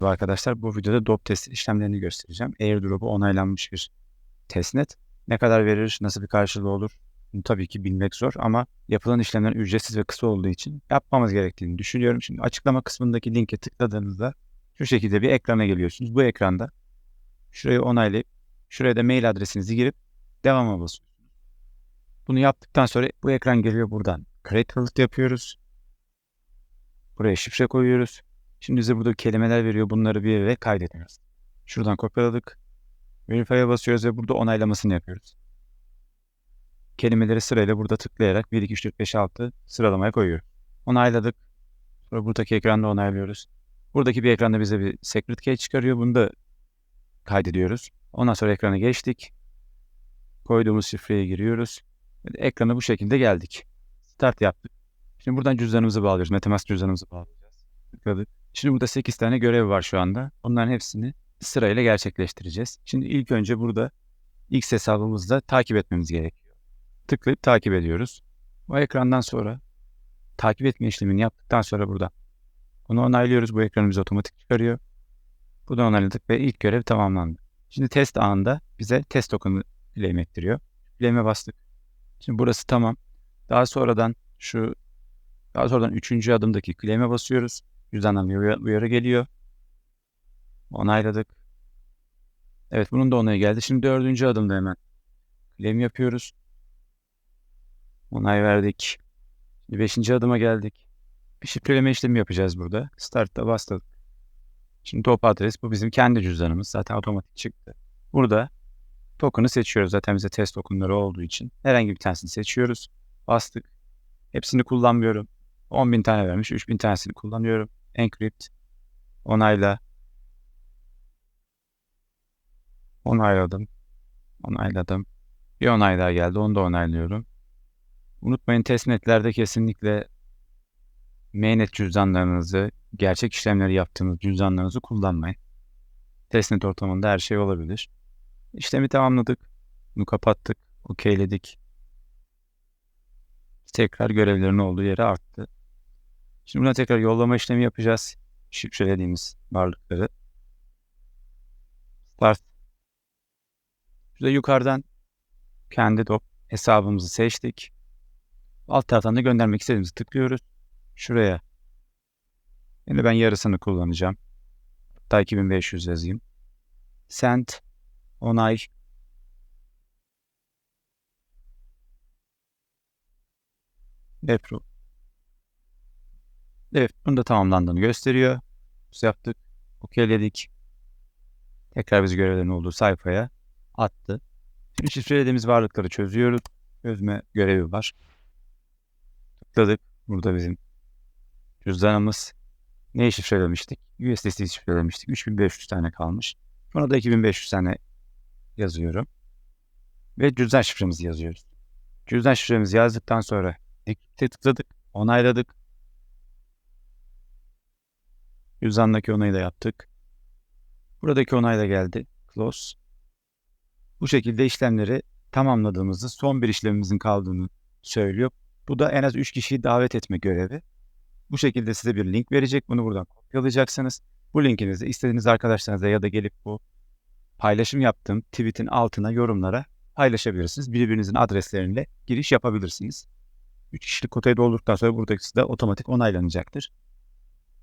Merhaba arkadaşlar. Bu videoda DOP test işlemlerini göstereceğim. AirDrop'u onaylanmış bir testnet. Ne kadar verir, nasıl bir karşılığı olur? Bunu tabii ki bilmek zor ama yapılan işlemler ücretsiz ve kısa olduğu için yapmamız gerektiğini düşünüyorum. Şimdi açıklama kısmındaki linke tıkladığınızda şu şekilde bir ekrana geliyorsunuz. Bu ekranda şurayı onaylayıp şuraya da mail adresinizi girip devama basıyorsunuz. Bunu yaptıktan sonra bu ekran geliyor buradan. Create yapıyoruz. Buraya şifre koyuyoruz. Şimdi bize burada kelimeler veriyor. Bunları bir yere kaydediyoruz. Şuradan kopyaladık. Verify'a basıyoruz ve burada onaylamasını yapıyoruz. Kelimeleri sırayla burada tıklayarak 1, 2, 3, 4, 5, 6 sıralamaya koyuyoruz. Onayladık. Sonra buradaki ekranda onaylıyoruz. Buradaki bir ekranda bize bir secret key çıkarıyor. Bunu da kaydediyoruz. Ondan sonra ekrana geçtik. Koyduğumuz şifreye giriyoruz. Ekrana bu şekilde geldik. Start yaptık. Şimdi buradan cüzdanımızı bağlıyoruz. Metamask cüzdanımızı bağlayacağız. Tıkladık. Şimdi burada 8 tane görev var şu anda. Onların hepsini sırayla gerçekleştireceğiz. Şimdi ilk önce burada X hesabımızda takip etmemiz gerekiyor. Tıklayıp takip ediyoruz. Bu ekrandan sonra takip etme işlemini yaptıktan sonra burada bunu onaylıyoruz. Bu ekranı bize otomatik çıkarıyor. Bunu onayladık ve ilk görev tamamlandı. Şimdi test anında bize test token'ı claim ettiriyor. Claim'e bastık. Şimdi burası tamam. Daha sonradan şu daha sonradan üçüncü adımdaki claim'e basıyoruz. Cüzdandan bir uyarı geliyor. Onayladık. Evet bunun da onayı geldi. Şimdi dördüncü adımda hemen claim yapıyoruz. Onay verdik. Şimdi beşinci adıma geldik. Bir şifreleme işlemi yapacağız burada. Start'ta bastık. Şimdi top adres bu bizim kendi cüzdanımız. Zaten otomatik çıktı. Burada token'ı seçiyoruz. Zaten bize test token'ları olduğu için. Herhangi bir tanesini seçiyoruz. Bastık. Hepsini kullanmıyorum. 10.000 tane vermiş. 3.000 tanesini kullanıyorum. Encrypt. Onayla. Onayladım. Onayladım. Bir onay daha geldi. Onu da onaylıyorum. Unutmayın testnetlerde kesinlikle mainnet cüzdanlarınızı, gerçek işlemleri yaptığınız cüzdanlarınızı kullanmayın. Testnet ortamında her şey olabilir. İşlemi tamamladık. Bunu kapattık. Okeyledik. Tekrar görevlerin olduğu yere arttı. Şimdi buna tekrar yollama işlemi yapacağız. Şifrelediğimiz varlıkları. Start. Şurada yukarıdan kendi dop hesabımızı seçtik. Alt taraftan da göndermek istediğimizi tıklıyoruz. Şuraya. Yine ben yarısını kullanacağım. Hatta 2500 yazayım. Send. Onay. Approve. Evet, bunu da tamamlandığını gösteriyor. Biz yaptık. Okeyledik. Tekrar biz görevlerin olduğu sayfaya attı. Şimdi şifrelediğimiz varlıkları çözüyoruz. Çözme görevi var. Tıkladık. Burada bizim cüzdanımız. Neyi şifrelemiştik? USDC şifrelemiştik. 3500 tane kalmış. Sonra da 2500 tane yazıyorum. Ve cüzdan şifremizi yazıyoruz. Cüzdan şifremizi yazdıktan sonra tıkladık. Onayladık. Cüzdandaki onayı da yaptık. Buradaki onay da geldi. Close. Bu şekilde işlemleri tamamladığımızda son bir işlemimizin kaldığını söylüyor. Bu da en az 3 kişiyi davet etme görevi. Bu şekilde size bir link verecek. Bunu buradan kopyalayacaksınız. Bu linkinizi istediğiniz arkadaşlarınıza ya da gelip bu paylaşım yaptığım tweet'in altına yorumlara paylaşabilirsiniz. Birbirinizin adresleriyle giriş yapabilirsiniz. 3 kişilik kotayı doldurduktan sonra buradaki de otomatik onaylanacaktır.